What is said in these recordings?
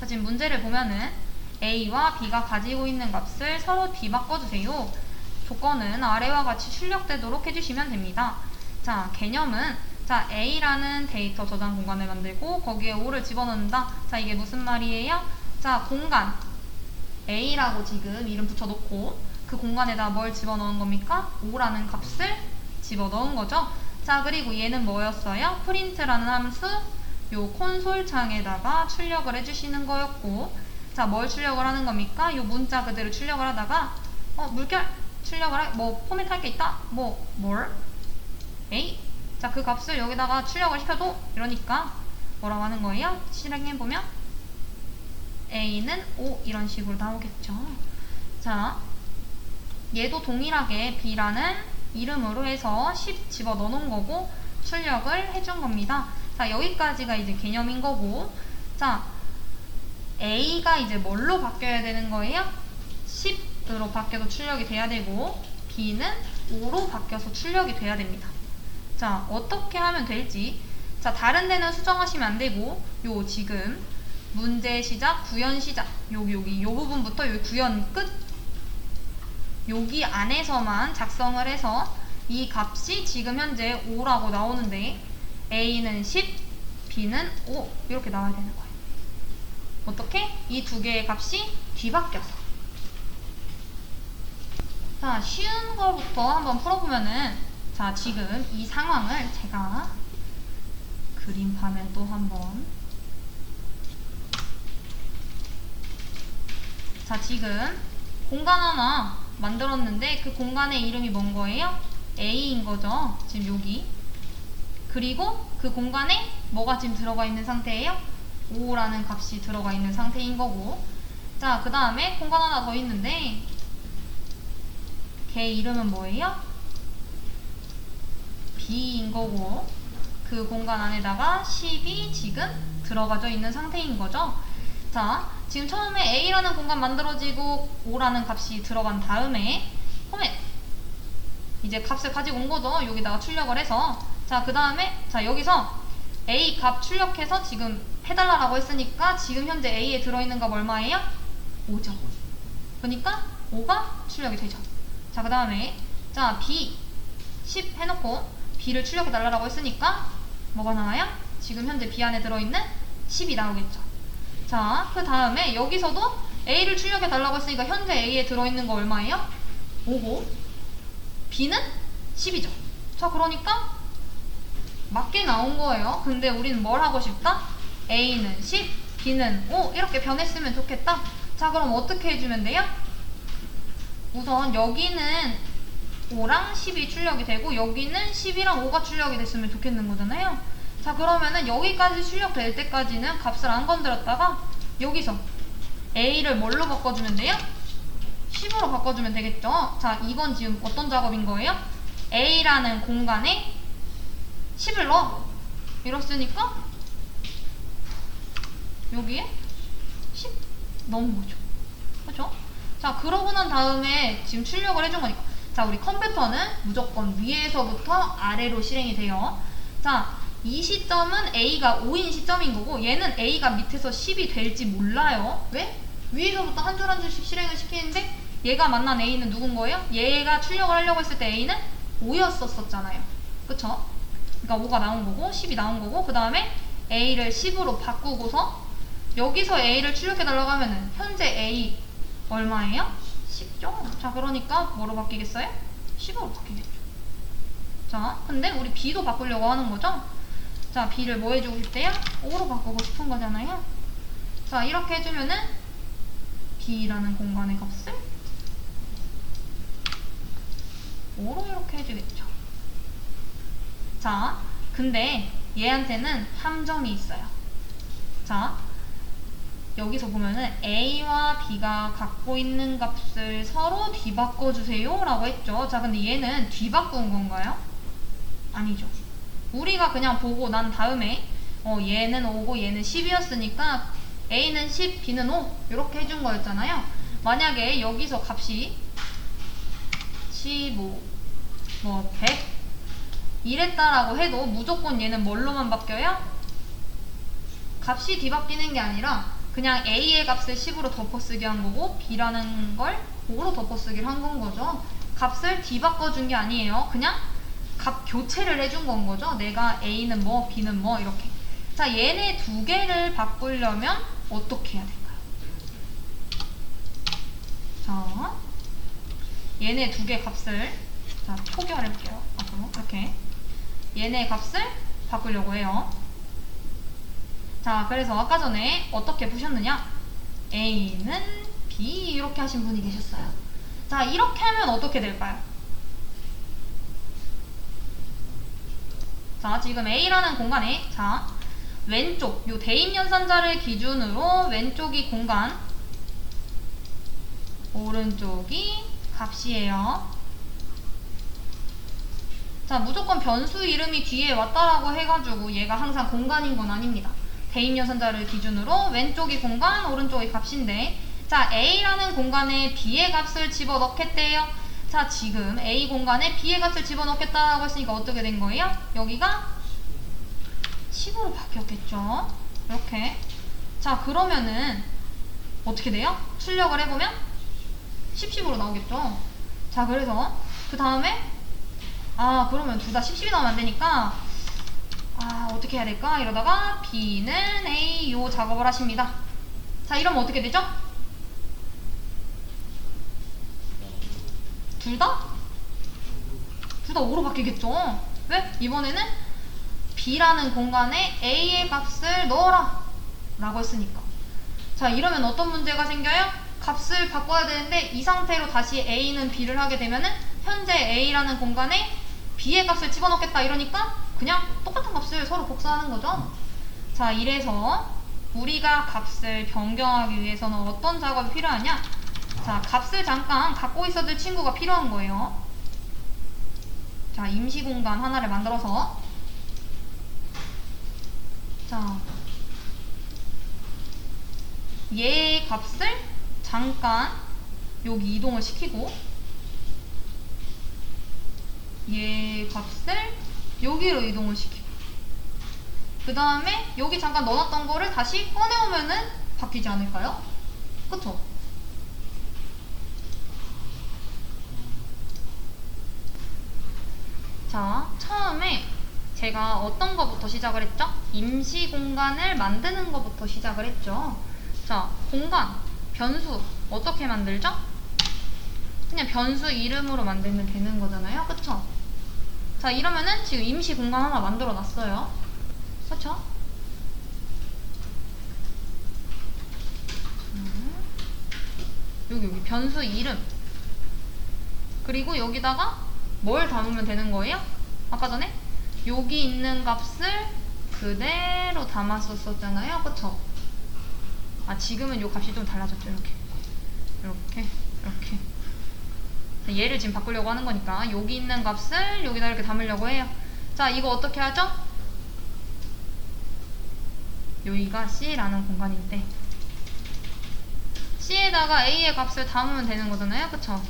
자, 지금 문제를 보면은 A와 B가 가지고 있는 값을 서로 뒤바꿔주세요. 조건은 아래와 같이 출력되도록 해주시면 됩니다. 자, 개념은 자, A라는 데이터 저장 공간을 만들고 거기에 5를 집어넣는다. 자, 이게 무슨 말이에요? 자, 공간 A라고 지금 이름 붙여놓고 그 공간에다 뭘 집어넣은 겁니까? 5라는 값을 집어넣은 거죠. 자, 그리고 얘는 뭐였어요? 프린트라는 함수 요 콘솔 창에다가 출력을 해주시는 거였고 자, 뭘 출력을 하는 겁니까? 요 문자 그대로 출력을 하다가 어, 물결 출력을 할, 뭐 포맷 할 게 있다? 뭐, 뭘? A 자, 그 값을 여기다가 출력을 시켜도 이러니까 뭐라고 하는 거예요? 실행해 보면 A는 5 이런 식으로 나오겠죠. 자, 얘도 동일하게 B라는 이름으로 해서 10 집어 넣어놓은 거고 출력을 해준 겁니다. 자, 여기까지가 이제 개념인 거고 자, A가 이제 뭘로 바뀌어야 되는 거예요? 10으로 바뀌어서 출력이 돼야 되고 B는 5로 바뀌어서 출력이 돼야 됩니다. 자, 어떻게 하면 될지 자, 다른 데는 수정하시면 안 되고 요 지금 문제 시작, 구현 시작 여기 여기 요 부분부터 여기 구현 끝 여기 안에서만 작성을 해서 이 값이 지금 현재 5라고 나오는데 A는 10, B는 5 이렇게 나와야 되는 거예요. 어떻게? 이 두 개의 값이 뒤바뀌어서 자, 쉬운 거부터 한번 풀어보면은 자, 지금 이 상황을 제가 그림판을 또 한번 자, 지금 공간 하나 만들었는데 그 공간의 이름이 뭔 거예요? A인 거죠. 지금 여기. 그리고 그 공간에 뭐가 지금 들어가 있는 상태예요? 5라는 값이 들어가 있는 상태인 거고. 자, 그 다음에 공간 하나 더 있는데 걔 이름은 뭐예요? B인 거고 그 공간 안에다가 10이 지금 들어가져 있는 상태인 거죠. 자, 지금 처음에 A라는 공간 만들어지고 5라는 값이 들어간 다음에 포맷 이제 값을 가지고 온 거죠. 여기다가 출력을 해서 자, 그 다음에 자 여기서 A 값 출력해서 지금 해달라고 했으니까 지금 현재 A에 들어있는 값 얼마예요? 5죠. 그러니까 5가 출력이 되죠. 자, 그 다음에 자 B 10 해놓고 B를 출력해 달라고 했으니까 뭐가 나와요? 지금 현재 B 안에 들어있는 10이 나오겠죠. 자, 그 다음에 여기서도 A를 출력해 달라고 했으니까 현재 A에 들어있는 거 얼마예요? 5고 B는 10이죠. 자, 그러니까 맞게 나온 거예요. 근데 우리는 뭘 하고 싶다? A는 10, B는 5 이렇게 변했으면 좋겠다. 자, 그럼 어떻게 해주면 돼요? 우선 여기는 5랑 10이 출력이 되고 여기는 10이랑 5가 출력이 됐으면 좋겠는 거잖아요. 자 그러면은 여기까지 출력될 때까지는 값을 안 건드렸다가 여기서 A를 뭘로 바꿔주면 돼요? 10으로 바꿔주면 되겠죠. 자 이건 지금 어떤 작업인 거예요? A라는 공간에 10을 넣어. 이렇으니까 여기에 10 넣은 거죠. 그죠? 자 그러고 난 다음에 지금 출력을 해준 거니까 자 우리 컴퓨터는 무조건 위에서부터 아래로 실행이 돼요. 자 이 시점은 A가 5인 시점인 거고 얘는 A가 밑에서 10이 될지 몰라요. 왜? 위에서부터 한 줄 한 줄씩 실행을 시키는데 얘가 만난 A는 누군 거예요? 얘가 출력을 하려고 했을 때 A는 5였었잖아요. 그쵸? 그러니까 5가 나온 거고 10이 나온 거고 그 다음에 A를 10으로 바꾸고서 여기서 A를 출력해달라고 하면은 현재 A 얼마예요? 10죠? 자 그러니까 뭐로 바뀌겠어요? 10으로 바뀌겠죠. 자 근데 우리 B도 바꾸려고 하는 거죠? 자, B를 뭐 해주고 싶대요? 5로 바꾸고 싶은 거잖아요. 자, 이렇게 해주면은 B라는 공간의 값을 5로 이렇게 해주겠죠. 자, 근데 얘한테는 함정이 있어요. 자, 여기서 보면은 A와 B가 갖고 있는 값을 서로 뒤바꿔주세요 라고 했죠. 자, 근데 얘는 뒤바꾼 건가요? 아니죠. 우리가 그냥 보고 난 다음에 어, 얘는 5고 얘는 10이었으니까 A는 10, B는 5 이렇게 해준 거였잖아요. 만약에 여기서 값이 15, 뭐 100 이랬다라고 해도 무조건 얘는 뭘로만 바뀌어요? 값이 뒤바뀌는 게 아니라 그냥 A의 값을 10으로 덮어쓰기 한 거고 B라는 걸 5로 덮어쓰기를 한 건 거죠. 값을 뒤바꿔준 게 아니에요. 그냥 값 교체를 해준 건 거죠. 내가 A는 뭐, B는 뭐 이렇게. 자, 얘네 두 개를 바꾸려면 어떻게 해야 될까요? 자, 얘네 두 개 값을 자. 앞으로 이렇게 얘네 값을 바꾸려고 해요. 자, 그래서 아까 전에 어떻게 푸셨느냐? A는 B 이렇게 하신 분이 계셨어요. 자, 이렇게 하면 어떻게 될까요? 자, 지금 A라는 공간에 자, 왼쪽 요 대입 연산자를 기준으로 왼쪽이 공간 오른쪽이 값이에요. 자, 무조건 변수 이름이 뒤에 왔다라고 해가지고 얘가 항상 공간인 건 아닙니다. 대입 연산자를 기준으로 왼쪽이 공간, 오른쪽이 값인데 자, A라는 공간에 B의 값을 집어넣겠대요. 자, 지금 A 공간에 B의 값을 집어넣겠다라고 했으니까 어떻게 된 거예요? 여기가 10으로 바뀌었겠죠? 이렇게. 자, 그러면은 어떻게 돼요? 출력을 해보면 10, 10으로 나오겠죠? 자, 그래서 그 다음에 아, 그러면 둘 다 10, 10이 나오면 안 되니까 아, 어떻게 해야 될까? 이러다가 B는 A 요 작업을 하십니다. 자, 이러면 어떻게 되죠? 둘 다? 둘 다 5로 바뀌겠죠? 왜? 이번에는 B라는 공간에 A의 값을 넣어라 라고 했으니까 자 이러면 어떤 문제가 생겨요? 값을 바꿔야 되는데 이 상태로 다시 A는 B를 하게 되면은 현재 A라는 공간에 B의 값을 집어넣겠다 이러니까 그냥 똑같은 값을 서로 복사하는 거죠. 자 이래서 우리가 값을 변경하기 위해서는 어떤 작업이 필요하냐? 자 값을 잠깐 갖고 있어줄 친구가 필요한 거예요. 자 임시 공간 하나를 만들어서. 자, 얘의 값을 잠깐 여기 이동을 시키고 얘 값을 여기로 이동을 시키고 그 다음에 여기 잠깐 넣어놨던 거를 다시 꺼내오면은 바뀌지 않을까요? 그쵸? 자, 처음에 제가 어떤 거부터 시작을 했죠? 임시 공간을 만드는 거부터 시작을 했죠. 자, 공간, 변수 어떻게 만들죠? 그냥 변수 이름으로 만들면 되는 거잖아요. 그쵸? 자, 이러면은 지금 임시 공간 하나 만들어 놨어요. 음. 여기 여기 변수 이름 그리고 여기다가 뭘 담으면 되는 거예요? 아까 전에 여기 있는 값을 그대로 담았었잖아요. 그쵸? 아, 지금은 요 값이 좀 달라졌죠. 이렇게. 이렇게. 이렇게. 얘를 지금 바꾸려고 하는 거니까 여기 있는 값을 여기다 이렇게 담으려고 해요. 자, 이거 어떻게 하죠? 여기가 C라는 공간인데 C에다가 A의 값을 담으면 되는 거잖아요. 그쵸?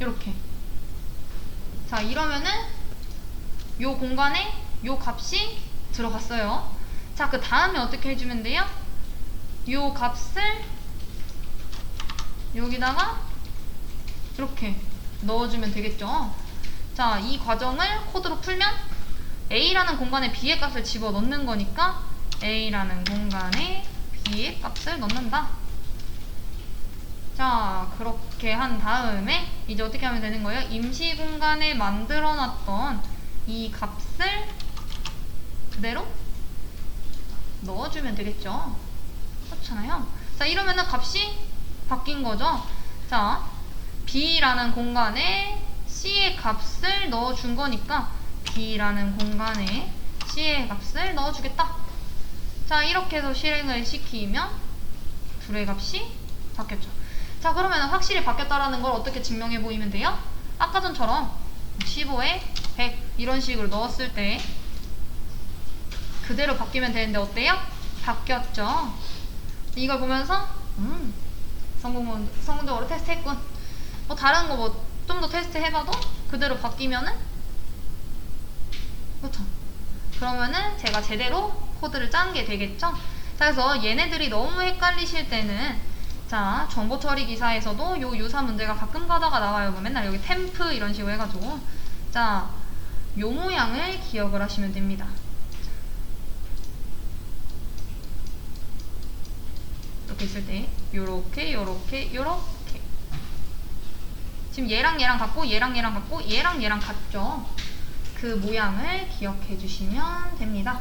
이렇게. 자 이러면은 요 공간에 요 값이 들어갔어요 자 그 다음에 어떻게 해주면 돼요? 요 값을 여기다가 이렇게 넣어주면 되겠죠? 자 이 과정을 코드로 풀면 A라는 공간에 B의 값을 집어넣는 거니까 A라는 공간에 B의 값을 넣는다. 자 그렇게 한 다음에 이제 어떻게 하면 되는 거예요? 임시 공간에 만들어 놨던 이 값을 그대로 넣어주면 되겠죠? 그렇잖아요. 자 이러면은 값이 바뀐 거죠 자 B라는 공간에 C의 값을 넣어준 거니까 B라는 공간에 C의 값을 넣어주겠다 자 이렇게 해서 실행을 시키면 둘의 값이 바뀌었죠 자 그러면 확실히 바뀌었다라는 걸 어떻게 증명해 보이면 돼요? 아까 전처럼 15에 100 이런 식으로 넣었을 때 그대로 바뀌면 되는데 어때요? 바뀌었죠? 이걸 보면서 음 성공, 성공적으로 테스트했군 뭐 다른 거 뭐 좀 더 테스트 해봐도 그대로 바뀌면은 그렇죠 그러면은 제가 제대로 코드를 짠 게 되겠죠? 자, 그래서 얘네들이 너무 헷갈리실 때는 자, 정보 처리 기사에서도 요 유사 문제가 가끔 가다가 나와요. 뭐 맨날 여기 템프 이런 식으로 해가지고 자, 요 모양을 기억을 하시면 됩니다. 이렇게 있을 때 요렇게 요렇게 요렇게 지금 얘랑 얘랑 같고 얘랑 얘랑 같고 얘랑 얘랑 같죠? 그 모양을 기억해 주시면 됩니다.